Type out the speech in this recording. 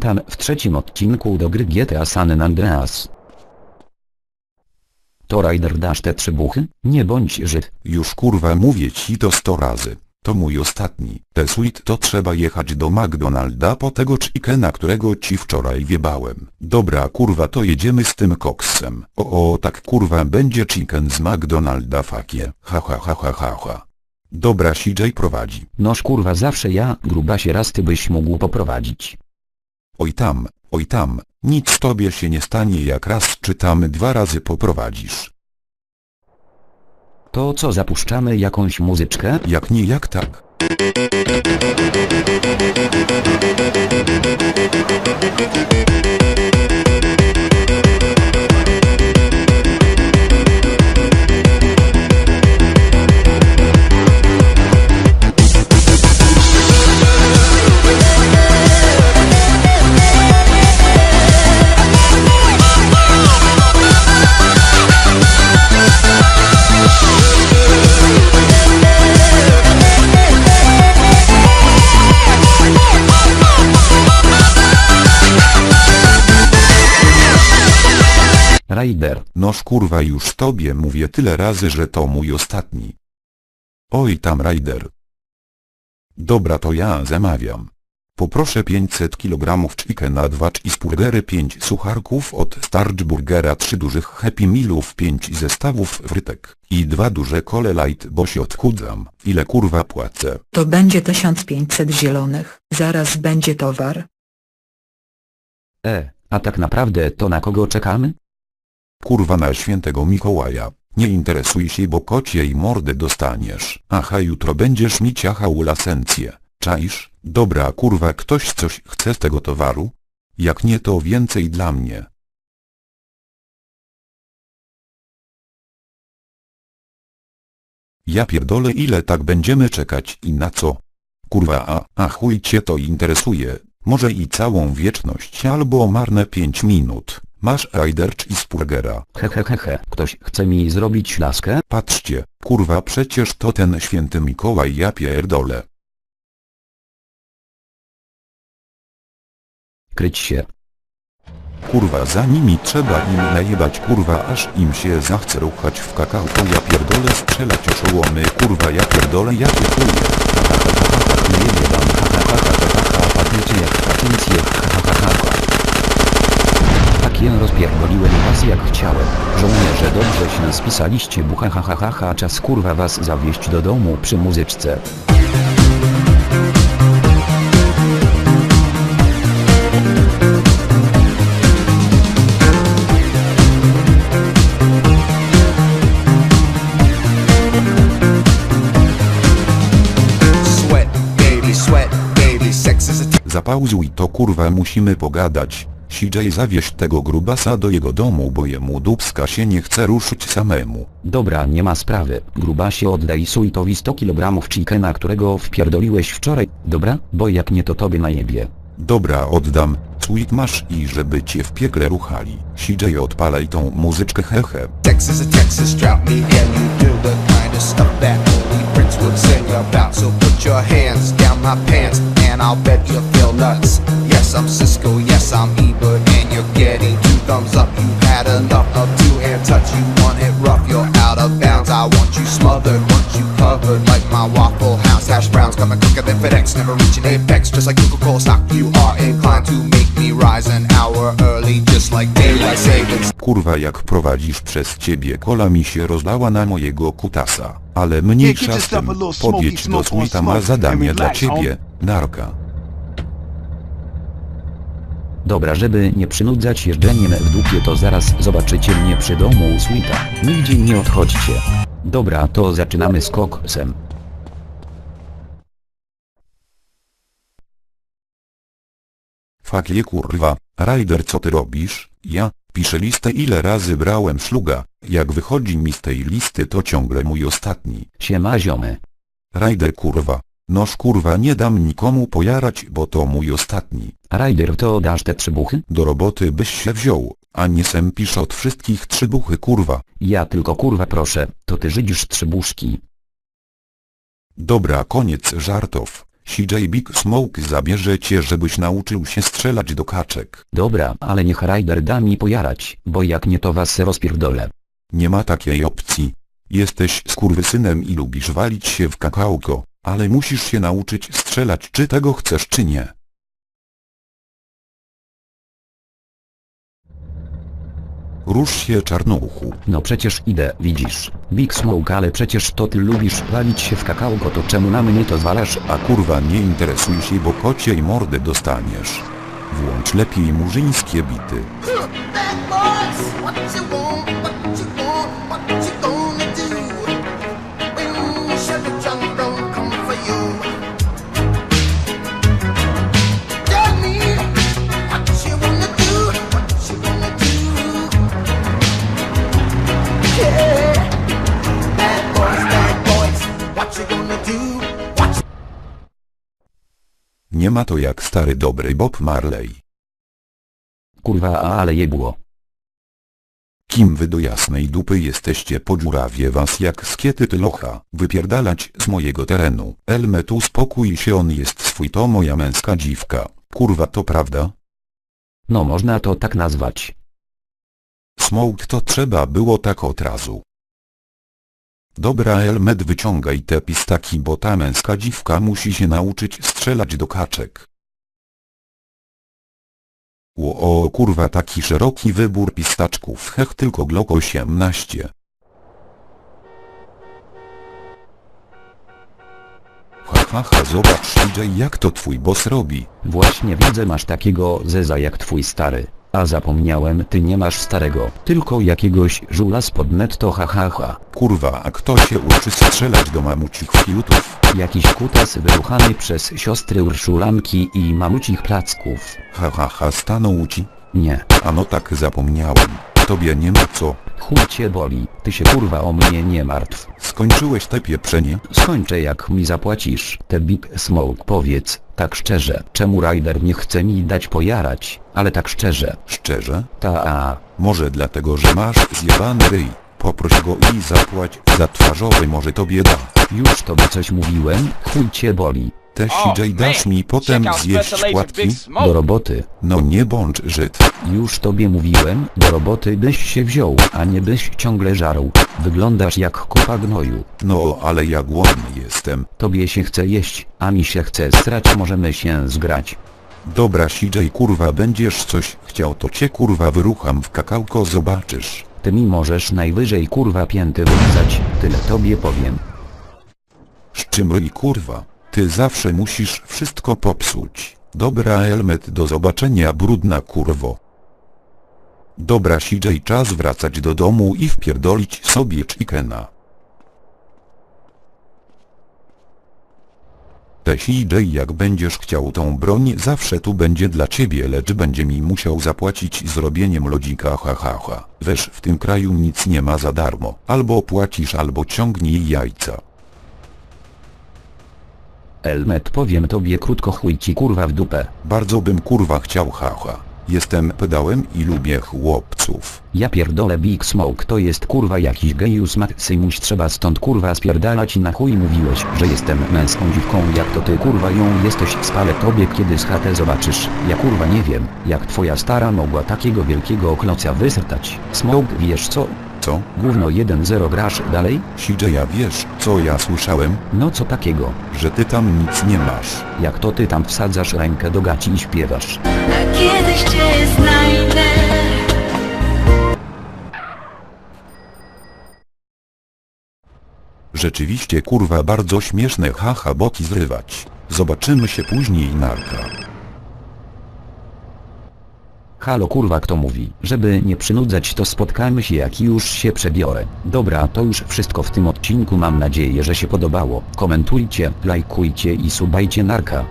witam w trzecim odcinku do gry GTA San Andreas. To Ryder dasz te trzy buchy? Nie bądź Żyd. Już kurwa mówię ci to sto razy. To mój ostatni. Te sweet to trzeba jechać do McDonalda po tego chickena którego ci wczoraj wiebałem. Dobra kurwa to jedziemy z tym koksem. O o tak kurwa będzie chicken z McDonalda fakie. Ha ha ha ha ha ha. Dobra CJ prowadzi. Noż kurwa zawsze ja, grubasie raz ty byś mógł poprowadzić. Oj tam, oj tam, nic tobie się nie stanie jak raz czytamy dwa razy poprowadzisz. To co zapuszczamy jakąś muzyczkę? Jak nie jak tak. Noż kurwa już tobie mówię tyle razy że to mój ostatni. Oj tam Ryder. Dobra to ja zamawiam. Poproszę 500 kg chickena 2 cheeseburgery 5 sucharków od Starch Burgera 3 dużych Happy Mealów 5 zestawów frytek i 2 duże kole light bo się odchudzam. Ile kurwa płacę? To będzie 1500 zielonych. Zaraz będzie towar. E, a tak naprawdę to na kogo czekamy? Kurwa na świętego Mikołaja. Nie interesuj się bo kociej mordę dostaniesz. Aha jutro będziesz mi ciachał lasencję. Czaisz? Dobra kurwa ktoś coś chce z tego towaru? Jak nie to więcej dla mnie. Ja pierdolę ile tak będziemy czekać i na co? Kurwa a, a chuj cię to interesuje, może i całą wieczność albo marne 5 minut. Masz Ryder czy Spurgera. Hehehehe, ktoś chce mi zrobić laskę? Patrzcie, kurwa przecież to ten święty Mikołaj ja pierdolę. Kryć się. Kurwa za nimi trzeba im najebać kurwa aż im się zachce ruchać w kakao to ja pierdolę strzelać oszołomy kurwa ja pierdolę ja tu chuję. Nie jebam, hahaha, padniecie jak katyncje, hahaha. Takie rozpierdoliłem was jak chciałem. Żołnierze dobrze się spisaliście bucha hahaha, czas kurwa was zawieźć do domu przy muzyczce. Sweat, baby, sweat, baby, sex is a Zapauzuj to kurwa musimy pogadać. CJ zawieź tego grubasa do jego domu bo jemu dubska się nie chce ruszyć samemu. Dobra nie ma sprawy, grubasie oddaj Suitowi 100 kg chickena którego wpierdoliłeś wczoraj, dobra? Bo jak nie to tobie najebie. Dobra oddam, sweet masz i żeby cię w piekle ruchali. CJ odpalaj tą muzyczkę hehe. A Texas drought. Me and you do the kind of stuff that only Prince would sing about. So put your hands down my pants, and I'll bet you feel nuts. Yes, I'm Cisco. Yes, I'm Ebert, and you're getting two thumbs up. You had enough of two-hand touch. You want it rough, you're out of bounds. I want you smothered, want you covered like my Waffle House hash browns. Coming quicker than FedEx, never reaching apex. Just like Coca-Cola stock, you are inclined to make me rise an hour early, just like daylight savings. Kurwa jak prowadzisz przez ciebie kola mi się rozlała na mojego kutasa. Ale mniejsza z tym, powiedz do Sweeta ma zadanie dla ciebie, narka. Dobra żeby nie przynudzać jeżdżeniem w dupie to zaraz zobaczycie mnie przy domu Sweeta. Nigdzie nie odchodźcie. Dobra to zaczynamy z koksem. Fakie kurwa, Ryder co ty robisz? Ja, piszę listę ile razy brałem szluga, jak wychodzi mi z tej listy to ciągle mój ostatni. Siema ziomy. Ryder kurwa, noż kurwa nie dam nikomu pojarać bo to mój ostatni. Ryder to dasz te trzy buchy? Do roboty byś się wziął, a nie sem pisz od wszystkich trzy buchy kurwa. Ja tylko kurwa proszę, to ty żydzisz trzy buszki. Dobra koniec żartów, CJ Big Smoke zabierze cię żebyś nauczył się strzelać do kaczek. Dobra, ale niech Ryder da mi pojarać, bo jak nie to was rozpierdolę. Nie ma takiej opcji. Jesteś skurwysynem i lubisz walić się w kakałko, ale musisz się nauczyć strzelać czy tego chcesz czy nie. Rusz się czarnuchu. No przecież idę, widzisz. Big Smoke, ale przecież to ty lubisz palić się w kakałko, to czemu na mnie to zwalasz? A kurwa nie interesuj się bo kociej mordę dostaniesz. Włącz lepiej murzyńskie bity. Nie ma to jak stary dobry Bob Marley. Kurwa, ale jebło. Kim wy do jasnej dupy jesteście po dziurawie was jak skiety tylocha, wypierdalać z mojego terenu. Elme tu spokój się on jest swój to moja męska dziwka. Kurwa to prawda? No można to tak nazwać. Smoke to trzeba było tak od razu. Dobra Elmet wyciągaj te pistaki bo ta męska dziwka musi się nauczyć strzelać do kaczek. Ło o kurwa taki szeroki wybór pistaczków hech tylko Glock 18. Ha ha ha zobacz DJ jak to twój boss robi. Właśnie widzę masz takiego zeza jak twój stary. A zapomniałem ty nie masz starego, tylko jakiegoś żula spod netto ha ha ha. Kurwa a kto się uczy strzelać do mamucich filutów? Jakiś kutas wyruchany przez siostry Urszulanki i mamucich placków. Ha ha ha stanął ci? Nie, A no tak zapomniałem. Tobie nie ma co. chuj cię boli, ty się kurwa o mnie nie martw. Skończyłeś te pieprzenie? Skończę jak mi zapłacisz. Te Big Smoke powiedz, tak szczerze, czemu Ryder nie chce mi dać pojarać, ale tak szczerze. Szczerze? Ta a, Może dlatego, że masz zjebany ryj. Poproś go i zapłać za twarzowy może tobie da. już tobie coś mówiłem, chuj cię boli. Te Oh, CJ dasz mi potem zjeść płatki? Do roboty. No nie bądź Żyd. Już tobie mówiłem, do roboty byś się wziął, a nie byś ciągle żarł. Wyglądasz jak kupa gnoju. No ale ja głodny jestem. Tobie się chce jeść, a mi się chce strać, możemy się zgrać. Dobra CJ kurwa będziesz coś chciał to cię kurwa wyrucham w kakałko zobaczysz. Ty mi możesz najwyżej kurwa pięty wylizać, tyle tobie powiem. Z czym ryj kurwa? Ty zawsze musisz wszystko popsuć. Dobra Elmet do zobaczenia brudna kurwo. Dobra CJ czas wracać do domu i wpierdolić sobie chickena. Te CJ jak będziesz chciał tą broń zawsze tu będzie dla ciebie lecz będzie mi musiał zapłacić zrobieniem lodzika ha ha ha. Wiesz w tym kraju nic nie ma za darmo. Albo płacisz albo ciągnij jajca. Elmet powiem tobie krótko chuj ci kurwa w dupę. Bardzo bym kurwa chciał haha. Jestem pedałem i lubię chłopców. Ja pierdolę Big Smoke to jest kurwa jakiś gejus Maksymuś trzeba stąd kurwa spierdalać na chuj mówiłeś, że jestem męską dziwką jak to ty kurwa ją jesteś spalę tobie kiedy z chatę zobaczysz. Ja kurwa nie wiem, jak twoja stara mogła takiego wielkiego oklocia wysrtać. Smoke wiesz co? Co? Gówno 1-0 grasz dalej? CJ a wiesz, co ja słyszałem? No co takiego? Że ty tam nic nie masz. Jak to ty tam wsadzasz rękę do gaci i śpiewasz? A kiedyś cię znajdę Rzeczywiście kurwa bardzo śmieszne haha boki zrywać. Zobaczymy się później narka. Halo kurwa kto mówi, żeby nie przynudzać to spotkajmy się jak już się przebiorę. Dobra to już wszystko w tym odcinku mam nadzieję że się podobało. Komentujcie, lajkujcie i subajcie narka.